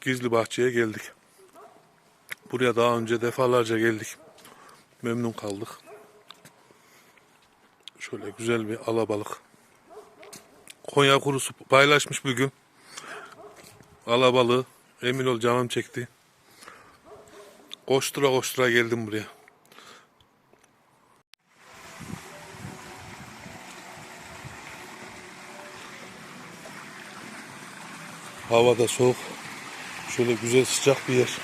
Gizli bahçeye geldik. Buraya daha önce defalarca geldik. Memnun kaldık. Şöyle güzel bir alabalık. Konya kurusu paylaşmış bugün. Alabalığı. Emin ol canım çekti. Koştura koştura geldim buraya. Hava da soğuk. Şöyle güzel sıcak bir yer.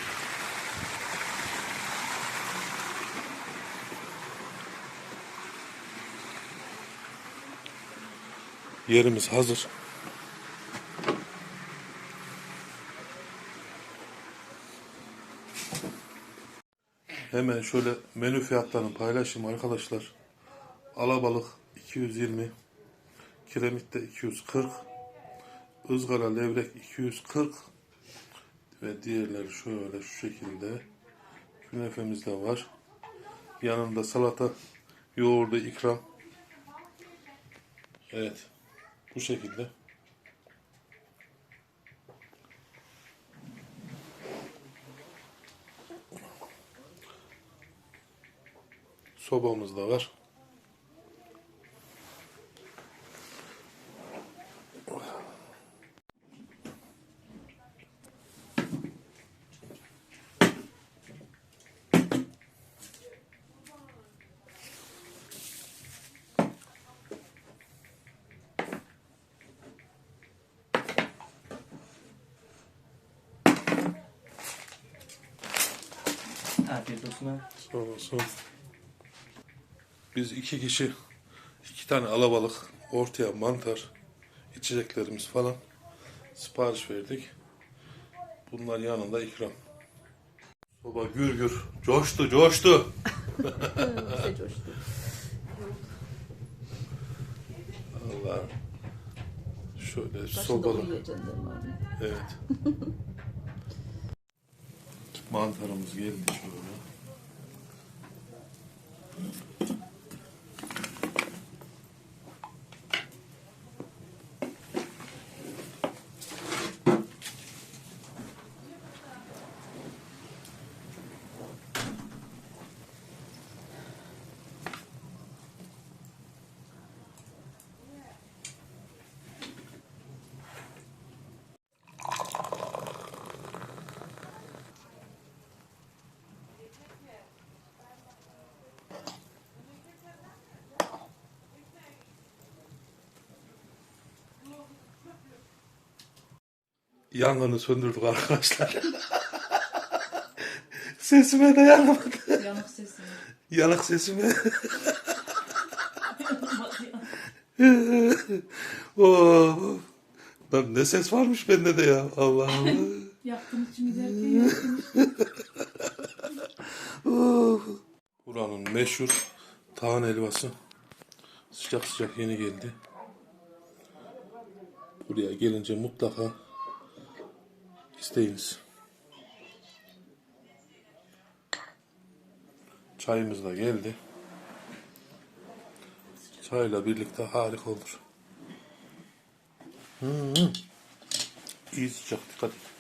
Yerimiz hazır. Hemen şöyle menü fiyatlarını paylaşayım arkadaşlar. Alabalık 220, kiremit de 240, ızgara levrek 240 ve diğerleri şöyle şu şekilde. Künefemiz de var. Yanında salata, yoğurdu, ikram. Evet. Bu şekilde. Sobamız da var. Afiyet olsun abi. Sağ olasın. Biz iki kişi, iki tane alabalık, ortaya mantar, içeceklerimiz falan sipariş verdik. Bunlar yanında ikram. Baba gür gür. Coştu, coştu. Bize coştu. Allah. Şöyle Başında sobalı. abi. Evet. Mantarımız geldi şöyle. Yangını söndürdük arkadaşlar. Sesime dayanamadı. Yanık sesi. Yanık sesime. oh. Lan ne ses varmış bende de ya. Allah Allah. Yaktın içimi derken. Oh. Buranın meşhur tahan helvası. Sıcak sıcak yeni geldi. Buraya gelince mutlaka isteyiniz. Çayımız da geldi. Çayla birlikte harika olur. Hmm. İyi sıcak dikkat et.